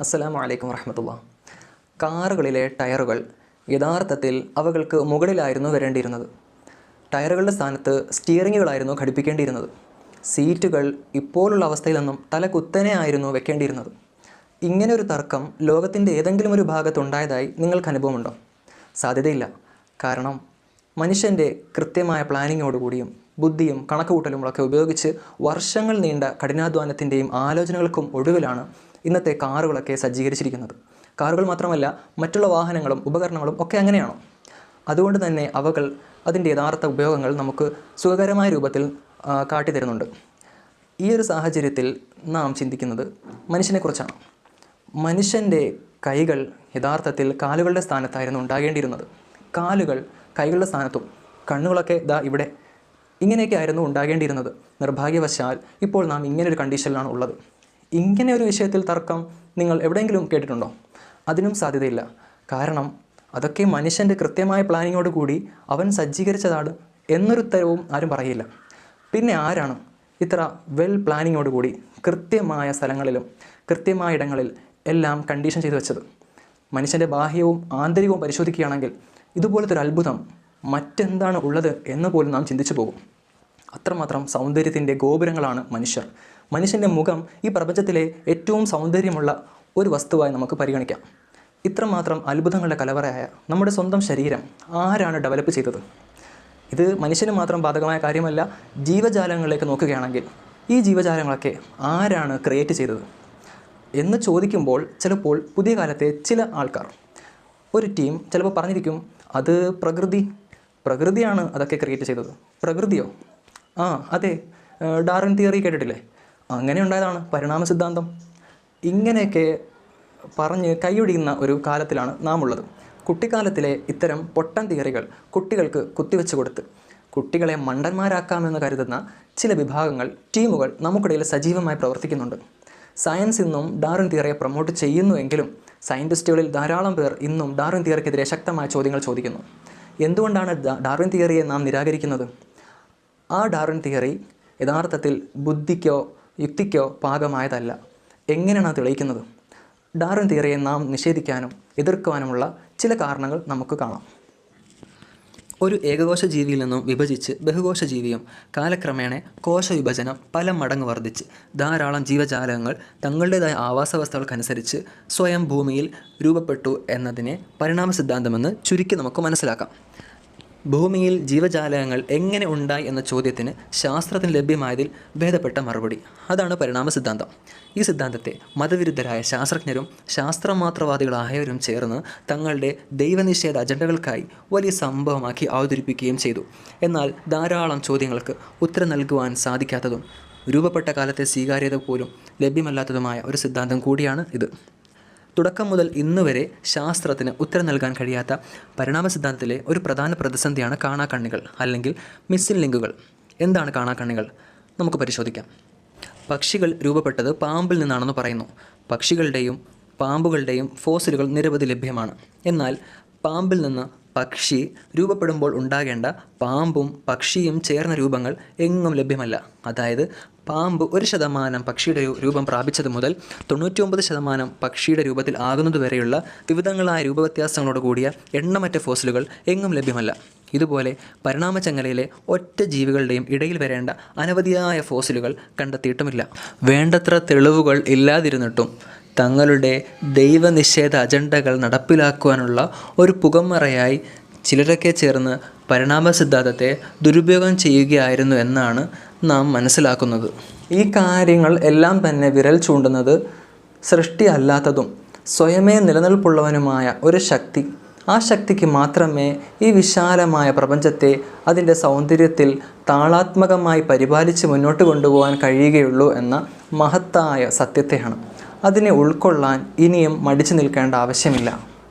അസ്സലാമു അലൈക്കും വറഹമത്തുള്ള. കാറുകളിലെ ടയറുകൾ യഥാർത്ഥത്തിൽ അവകൾക്ക് മുകളിലായിരുന്നു വരേണ്ടിയിരുന്നത്. ടയറുകളുടെ സ്ഥാനത്ത് സ്റ്റിയറിങ്ങുകളായിരുന്നു ഘടിപ്പിക്കേണ്ടിയിരുന്നത്. സീറ്റുകൾ ഇപ്പോഴുള്ള അവസ്ഥയിൽ നിന്നും തല കുത്തനെ ആയിരുന്നു വെക്കേണ്ടിയിരുന്നത്. ഇങ്ങനെ ഒരു തർക്കം ലോകത്തിന്റെ ഏതെങ്കിലും ഒരു ഭാഗത്തുണ്ടായതായി നിങ്ങൾക്ക് അനുഭവമുണ്ടോ? സാധ്യതയില്ല. കാരണം മനുഷ്യന്റെ കൃത്യമായ പ്ലാനിങ്ങോടുകൂടിയും ബുദ്ധിയും കണക്കുകൂട്ടലുമൊക്കെ ഉപയോഗിച്ച് വർഷങ്ങൾ നീണ്ട കഠിനാധ്വാനത്തിന്റെയും ആലോചനകൾക്കും ഒടുവിലാണ് ഇന്നത്തെ കാറുകളൊക്കെ സജ്ജീകരിച്ചിരിക്കുന്നത്. കാറുകൾ മാത്രമല്ല മറ്റുള്ള വാഹനങ്ങളും ഉപകരണങ്ങളും ഒക്കെ അങ്ങനെയാണോ? അതുകൊണ്ട് തന്നെ അവകൾ അതിന്റെ യഥാർത്ഥ ഉപയോഗങ്ങൾ നമുക്ക് സുഖകരമായ രൂപത്തിൽ കാട്ടിത്തരുന്നുണ്ട്. ഈ ഒരു സാഹചര്യത്തിൽ നാം ചിന്തിക്കുന്നത് മനുഷ്യനെക്കുറിച്ചാണ്. മനുഷ്യന്റെ കൈകൾ യഥാർത്ഥത്തിൽ കാലുകളുടെ സ്ഥാനത്തായിരുന്നു ഉണ്ടാകേണ്ടിയിരുന്നത്. കാലുകൾ കൈകളുടെ സ്ഥാനത്തും കണ്ണുകളൊക്കെ ദാ ഇവിടെ ഇങ്ങനെയൊക്കെ ആയിരുന്നു ഉണ്ടാകേണ്ടിയിരുന്നത്. നിർഭാഗ്യവശാൽ ഇപ്പോൾ നാം ഇങ്ങനെ ഒരു കണ്ടീഷനിലാണ് ഉള്ളത്. ഇങ്ങനെ ഒരു വിഷയത്തിൽ തർക്കം നിങ്ങൾ എവിടെയെങ്കിലും കേട്ടിട്ടുണ്ടോ? അതിനും സാധ്യതയില്ല. കാരണം അതൊക്കെ മനുഷ്യന്റെ കൃത്യമായ പ്ലാനിങ്ങോട് കൂടി അവൻ സജ്ജീകരിച്ചതാണ് എന്നൊരു ഉത്തരവും ആരും പറയില്ല. പിന്നെ ആരാണ് ഇത്ര വെൽ പ്ലാനിങ്ങോട് കൂടി കൃത്യമായ സ്ഥലങ്ങളിലും കൃത്യമായ ഇടങ്ങളിൽ എല്ലാം കണ്ടീഷൻ ചെയ്തു വെച്ചത്? മനുഷ്യന്റെ ബാഹ്യവും ആന്തരികവും പരിശോധിക്കുകയാണെങ്കിൽ ഇതുപോലത്തെ ഒരു അത്ഭുതം മറ്റെന്താണ് ഉള്ളത് എന്ന് പോലും നാം ചിന്തിച്ചു പോകും. അത്രമാത്രം സൗന്ദര്യത്തിന്റെ ഗോപുരങ്ങളാണ് മനുഷ്യർ. മനുഷ്യന്റെ മുഖം ഈ പ്രപഞ്ചത്തിലെ ഏറ്റവും സൗന്ദര്യമുള്ള ഒരു വസ്തുവായി നമുക്ക് പരിഗണിക്കാം. ഇത്രമാത്രം അത്ഭുതങ്ങളുടെ കലവറയായ നമ്മുടെ സ്വന്തം ശരീരം ആരാണ് ഡെവലപ്പ് ചെയ്തത്? ഇത് മനുഷ്യന് മാത്രം ബാധകമായ കാര്യമല്ല ജീവജാലങ്ങളിലേക്ക് നോക്കുകയാണെങ്കിൽ ഈ ജീവജാലങ്ങളൊക്കെ ആരാണ് ക്രിയേറ്റ് ചെയ്തത്? എന്ന് ചോദിക്കുമ്പോൾ ചിലപ്പോൾ പുതിയ കാലത്തെ ചില ആൾക്കാർ. ഒരു ടീം ചിലപ്പോൾ പറഞ്ഞിരിക്കും അത് പ്രകൃതി. പ്രകൃതിയാണ് അതൊക്കെ ക്രിയേറ്റ് ചെയ്തത്. പ്രകൃതിയോ? ആ അതെ. ഡാർവിൻ തിയറി കേട്ടിട്ടില്ലേ? അങ്ങനെ ഉണ്ടായതാണ് പരിണാമ സിദ്ധാന്തം. ഇങ്ങനെയൊക്കെ പറഞ്ഞ് കൈയൊടിയുന്ന ഒരു കാലത്തിലാണ് നാം ഉള്ളത് കുട്ടിക്കാലത്തിലെ ഇത്തരം പൊട്ടൻ തിയറികൾ കുട്ടികൾക്ക് കുത്തിവെച്ച് കൊടുത്ത് കുട്ടികളെ മണ്ടന്മാരാക്കാമെന്ന് കരുതുന്ന ചില വിഭാഗങ്ങൾ ടീമുകൾ നമുക്കിടയിൽ സജീവമായി പ്രവർത്തിക്കുന്നുണ്ട്. സയൻസ് ഇന്നും ഡാർവിൻ തിയറിയെ പ്രൊമോട്ട് ചെയ്യുന്നുവെങ്കിലും സയന്റിസ്റ്റുകളിൽ ധാരാളം പേർ ഇന്നും ഡാർവിൻ തിയറിക്കെതിരെ ശക്തമായ ചോദ്യങ്ങൾ ചോദിക്കുന്നു. എന്തുകൊണ്ടാണ് ഡാർവിൻ തിയറിയെ നാം നിരാകരിക്കുന്നത്? ആ ഡാർവിൻ തിയറി യഥാർത്ഥത്തിൽ ബുദ്ധിക്കോ യുക്തിക്കോ പാകമായതല്ല. എങ്ങനെയാണ് തെളിയിക്കുന്നത്? ഡാർവിൻ തിയറിയെ നാം നിഷേധിക്കാനും എതിർക്കുവാനുമുള്ള ചില കാരണങ്ങൾ നമുക്ക് കാണാം. ഒരു ഏകകോശ ജീവിയിൽ നിന്നും വിഭജിച്ച് ബഹുകോശ ജീവിയും കാലക്രമേണ കോശവിഭജനം പല മടങ്ങ് വർദ്ധിച്ച് ധാരാളം ജീവജാലകങ്ങൾ തങ്ങളുടേതായ ആവാസവ്യവസ്ഥകൾക്കനുസരിച്ച് സ്വയം ഭൂമിയിൽ രൂപപ്പെട്ടു എന്നതിനെ പരിണാമ സിദ്ധാന്തമെന്ന് ചുരുക്കി നമുക്ക് മനസ്സിലാക്കാം. ഭൂമിയിൽ ജീവജാലകങ്ങൾ എങ്ങനെ ഉണ്ടായി എന്ന ചോദ്യത്തിന് ശാസ്ത്രത്തിന് ലഭ്യമായതിൽ ഭേദപ്പെട്ട മറുപടി. അതാണ് പരിണാമ സിദ്ധാന്തം. ഈ സിദ്ധാന്തത്തെ മതവിരുദ്ധരായ ശാസ്ത്രജ്ഞരും ശാസ്ത്രമാത്രവാദികളായവരും ചേർന്ന് തങ്ങളുടെ ദൈവനിഷേധ അജണ്ടകൾക്കായി വലിയ സംഭവമാക്കി അവതരിപ്പിക്കുകയും ചെയ്തു. എന്നാൽ ധാരാളം ചോദ്യങ്ങൾക്ക് ഉത്തരം നൽകുവാൻ സാധിക്കാത്തതും രൂപപ്പെട്ട കാലത്തെ സ്വീകാര്യത പോലും ലഭ്യമല്ലാത്തതുമായ ഒരു സിദ്ധാന്തം കൂടിയാണ് ഇത്. തുടക്കം മുതൽ ഇന്ന് വരെ ശാസ്ത്രത്തിന് ഉത്തരം നൽകാൻ കഴിയാത്ത പരിണാമ സിദ്ധാന്തത്തിലെ ഒരു പ്രധാന പ്രതിസന്ധിയാണ് കാണാക്കണ്ണികൾ അല്ലെങ്കിൽ മിസ്സിംഗ് ലിങ്കുകൾ. എന്താണ് കാണാക്കണ്ണികൾ? നമുക്ക് പരിശോധിക്കാം. പക്ഷികൾ രൂപപ്പെട്ടത് പാമ്പിൽ നിന്നാണെന്ന് പറയുന്നു. പക്ഷികളുടെയും പാമ്പുകളുടെയും ഫോസിലുകൾ നിരവധി ലഭ്യമാണ്. എന്നാൽ പാമ്പിൽ നിന്ന് പക്ഷി രൂപപ്പെടുമ്പോൾ ഉണ്ടാകേണ്ട പാമ്പും പക്ഷിയും ചേർന്ന രൂപങ്ങൾ എങ്ങും ലഭ്യമല്ല. അതായത് പാമ്പ് ഒരു ശതമാനം പക്ഷിയുടെ രൂപം പ്രാപിച്ചത് മുതൽ തൊണ്ണൂറ്റിയൊമ്പത് ശതമാനം പക്ഷിയുടെ രൂപത്തിൽ ആകുന്നതുവരെയുള്ള വിവിധങ്ങളായ രൂപവ്യത്യാസങ്ങളോട് കൂടിയ എണ്ണമറ്റ ഫോസിലുകൾ എങ്ങും ലഭ്യമല്ല. ഇതുപോലെ പരിണാമചങ്ങലയിലെ ഒറ്റ ജീവികളുടെയും ഇടയിൽ വരേണ്ട അനവധിയായ ഫോസിലുകൾ കണ്ടെത്തിയിട്ടുമില്ല. വേണ്ടത്ര തെളിവുകൾ ഇല്ലാതിരുന്നിട്ടും തങ്ങളുടെ ദൈവനിഷേധ അജണ്ടകൾ നടപ്പിലാക്കുവാനുള്ള ഒരു പുകമറയായി ചിലരൊക്കെ ചേർന്ന് പരിണാമ സിദ്ധാന്തത്തെ ദുരുപയോഗം ചെയ്യുകയായിരുന്നു എന്നാണ് നാം മനസ്സിലാക്കുന്നത്. ഈ കാര്യങ്ങൾ എല്ലാം തന്നെ വിരൽ ചൂണ്ടുന്നത് സൃഷ്ടി അല്ലാത്തതും സ്വയമേ നിലനിൽപ്പുള്ളവനുമായ ഒരു ശക്തി. ആ ശക്തിക്ക് മാത്രമേ ഈ വിശാലമായ പ്രപഞ്ചത്തെ അതിന്റെ സൗന്ദര്യത്തിൽ താളാത്മകമായി പരിപാലിച്ച് മുന്നോട്ട് കൊണ്ടുപോകാൻ കഴിയുകയുള്ളൂ എന്ന മഹത്തായ സത്യത്തെയാണ്. അതിനെ ഉൾക്കൊള്ളാൻ ഇനിയും മടിച്ചു നിൽക്കേണ്ട ആവശ്യമില്ല